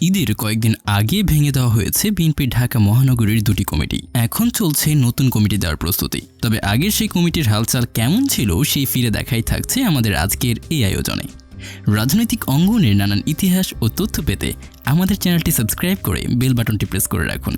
ঈদের কয়েকদিন আগে ভেঙে দেওয়া হয়েছে বিএনপি ঢাকা মহানগরীর দুটি কমিটি। এখন চলছে নতুন কমিটি দেওয়ার প্রস্তুতি। তবে আগের সেই কমিটির হালচাল কেমন ছিল সেই ফিরে দেখাই থাকছে আমাদের আজকের এই আয়োজনে। রাজনৈতিক অঙ্গনের নানান ইতিহাস ও তথ্য পেতে আমাদের চ্যানেলটি সাবস্ক্রাইব করে বেল বাটনটি প্রেস করে রাখুন।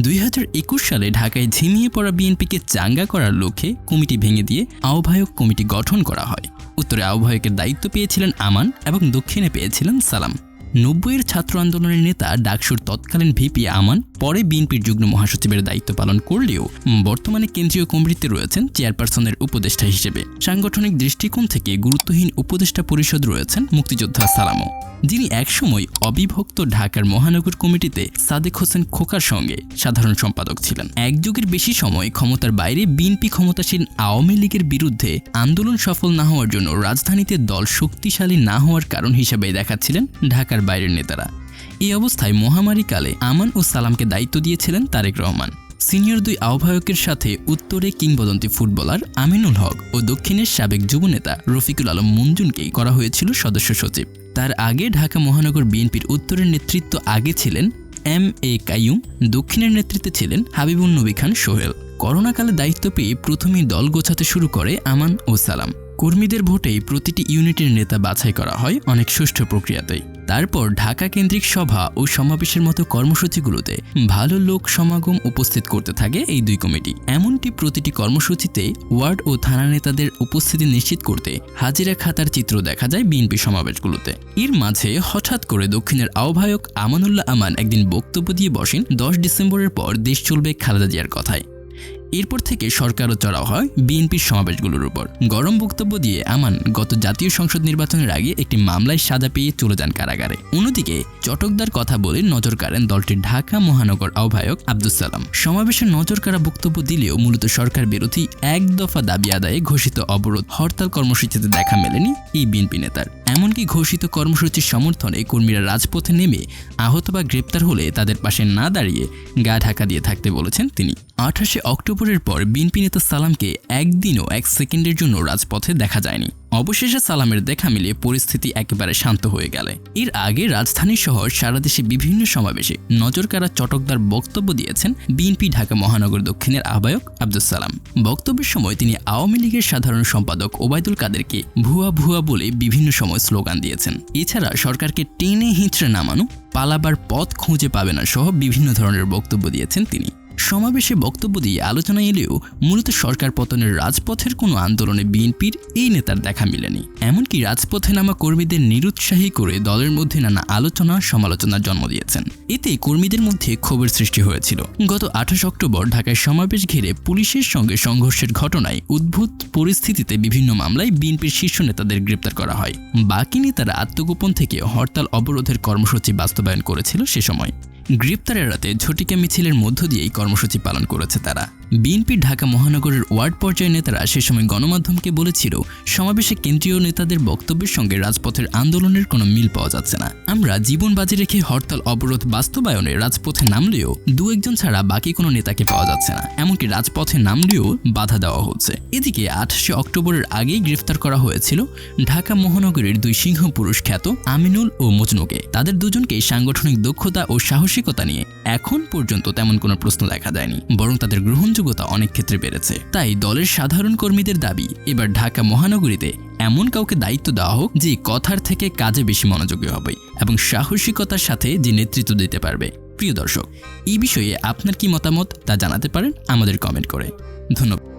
দুই হাজার একুশ সালে ঢাকায় ঝিমিয়ে পড়া বিএনপিকে চাঙ্গা করার লক্ষ্যে কমিটি ভেঙে দিয়ে আহ্বায়ক কমিটি গঠন করা হয়। উত্তরে আহ্বায়কের দায়িত্ব পেয়েছিলেন আমান এবং দক্ষিণে পেয়েছিলেন সালাম। নব্বইয়ের ছাত্র আন্দোলনের নেতা ডাকসুর তৎকালীন ভিপি আমান, পরে বিএনপির যুগ্ম মহাসচিবের দায়িত্ব পালন করলেও বর্তমানে কেন্দ্রীয় কমিটিতে রয়েছেন চেয়ারপারসনের উপদেষ্টা হিসেবে। সাংগঠনিক দৃষ্টিকোণ থেকে গুরুত্বহীন উপদেষ্টা পরিষদ রয়েছেন মুক্তিযোদ্ধা সালামও। যিনি একসময় অবিভক্ত ঢাকার মহানগর কমিটিতে সাদেক হোসেন খোকার সঙ্গে সাধারণ সম্পাদক ছিলেন। এক যুগের বেশি সময় ক্ষমতার বাইরে বিএনপি ক্ষমতাসীন আওয়ামী লীগের বিরুদ্ধে আন্দোলন সফল না হওয়ার জন্য রাজধানীতে দল শক্তিশালী না হওয়ার কারণ হিসেবে দেখাচ্ছিলেন ঢাকার বাইরের নেতারা। এই অবস্থায় মহামারীকালে আমান ও সালামকে দায়িত্ব দিয়েছিলেন তারেক রহমান। সিনিয়র দুই আহ্বায়কের সাথে উত্তরে কিংবদন্তি ফুটবলার আমিনুল হক ও দক্ষিণের সাবেক যুবনেতা রফিকুল আলম মঞ্জুনকেই করা হয়েছিল সদস্য সচিব। তার আগে ঢাকা মহানগর বিএনপির উত্তরের নেতৃত্ব আগে ছিলেন এম এ কাইয়ুম, দক্ষিণের নেতৃত্বে ছিলেন হাবিবুল নবী খান সোহেল। করোনাকালে দায়িত্ব পেয়ে প্রথমেই দল গোছাতে শুরু করে আমান ও সালাম। কর্মীদের ভোটেই প্রতিটি ইউনিটের নেতা বাছাই করা হয় অনেক সুষ্ঠু প্রক্রিয়াতেই। তারপর ঢাকা কেন্দ্রিক সভা ও সমাবেশের মতো কর্মসূচিগুলোতে ভালো লোক সমাগম উপস্থিত করতে থাকে এই দুই কমিটি। এমনটি প্রতিটি কর্মসূচিতে ওয়ার্ড ও থানা নেতাদের উপস্থিতি নিশ্চিত করতে হাজিরা খাতার চিত্র দেখা যায় বিএনপি সমাবেশগুলোতে। এর মাঝে হঠাৎ করে দক্ষিণের আহ্বায়ক আমানুল্লাহ আমান একদিন বক্তব্য দিয়ে বসেন, দশ ডিসেম্বরের পর দেশ চলবে খালেদা জিয়ার কথায়। এরপর থেকে সরকারও চড়াও হয় বিএনপির সমাবেশগুলোর উপর। গরম বক্তব্য দিয়ে আমান গত জাতীয় সংসদ নির্বাচনের আগে একটি মামলায় সাজা পেয়ে চলে যান কারাগারে। অন্যদিকে চটকদার কথা বলে নজর কাড়েন দলটির ঢাকা মহানগর আহ্বায়ক আব্দুল সালাম। সমাবেশে নজর কাড়া বক্তব্য দিলেও মূলত সরকার বিরোধী এক দফা দাবি আদায়ে ঘোষিত অবরোধ হরতাল কর্মসূচিতে দেখা মেলেনি এই বিএনপি নেতার। এমনকি ঘোষিত কর্মসূচির সমর্থনে কর্মীরা রাজপথে নেমে আহত বা গ্রেপ্তার হলে তাদের পাশে না দাঁড়িয়ে গা ঢাকা দিয়ে থাকতে বলেছেন তিনি। আঠাশে অক্টোবরের পর বিএনপি নেতা সালামকে একদিনও এক সেকেন্ডের জন্য রাজপথে দেখা যায়নি। অবশেষে সালামের দেখা মিলিয়ে পরিস্থিতি একেবারে শান্ত হয়ে গেলে। এর আগে রাজধানী শহর সারা দেশে বিভিন্ন সমাবেশে নজরকাড়া চটকদার বক্তব্য দিয়েছেন বিএনপি ঢাকা মহানগর দক্ষিণের আহ্বায়ক আব্দুল সালাম। বক্তব্যের সময় তিনি আওয়ামী লীগের সাধারণ সম্পাদক ওবায়দুল কাদেরকে ভুয়া ভুয়া বলে বিভিন্ন সময় স্লোগান দিয়েছেন। এছাড়া সরকারকে টেনে হিঁচড়ে নামানো, পালাবার পথ খুঁজে পাবে না সহ বিভিন্ন ধরনের বক্তব্য দিয়েছেন তিনি। সমাবেশে বক্তব্য দিয়ে আলোচনা এলেও মূলত সরকার পতনের রাজপথের কোনো আন্দোলনে বিএনপির এই নেতার দেখা মিলেনি। এমনকি রাজপথে নামা কর্মীদের নিরুৎসাহী করে দলের মধ্যে নানা আলোচনা, সমালোচনার জন্ম দিয়েছেন। এতে কর্মীদের মধ্যে ক্ষোভের সৃষ্টি হয়েছিল। গত আঠাশ অক্টোবর ঢাকায় সমাবেশ ঘিরে পুলিশের সঙ্গে সংঘর্ষের ঘটনায় উদ্ভূত পরিস্থিতিতে বিভিন্ন মামলায় বিএনপির শীর্ষ নেতাদের গ্রেপ্তার করা হয়। বাকি নেতারা আত্মগোপন থেকে হরতাল অবরোধের কর্মসূচি বাস্তবায়ন করেছিল সে সময়। গ্রেপ্তার এড়াতে ঝটিকা মিছিলের মধ্য দিয়েই কর্মসূচি পালন করেছে তারা। বিএনপি ঢাকা মহানগরের ওয়ার্ড পর্যায়ের নেতারা সে সময় গণমাধ্যমকে বলেছিল, সমাবেশে কেন্দ্রীয় নেতাদের বক্তব্যের সঙ্গে রাজপথের আন্দোলনের কোনো মিল পাওয়া যাচ্ছে না। আমরা জীবন বাজি রেখে হরতাল, অবরোধ, বাস্তবায়নে রাজপথে নামলেও দু একজন ছাড়া বাকি কোনো নেতাকে পাওয়া যাচ্ছে না। এমনকি রাজপথে নামলেও বাধা দেওয়া হচ্ছে। এদিকে আঠাশে অক্টোবরের আগেই গ্রেফতার করা হয়েছিল ঢাকা মহানগরীর দুই সিংহ পুরুষ খ্যাত আমিনুল ও মজনুকে। তাদের দুজনকে সাংগঠনিক দক্ষতা ও সাহসিকতা নিয়ে এখন পর্যন্ত তেমন কোনো প্রশ্ন দেখা যায়নি, বরং তাদের গ্রহণযোগ্যতা অনেক ক্ষেত্রে বেড়েছে। তাই দলের সাধারণ কর্মীদের দাবি, এবার ঢাকা মহানগরীতে এমন কাউকে দায়িত্ব দেওয়া হোক যে কথার থেকে কাজে বেশি মনোযোগী হবে এবং সাহসিকতার সাথে যে নেতৃত্ব দিতে পারবে। প্রিয় দর্শক, এই বিষয়ে আপনার কি মতামত তা জানাতে পারেন আমাদের কমেন্ট করে। ধন্যবাদ।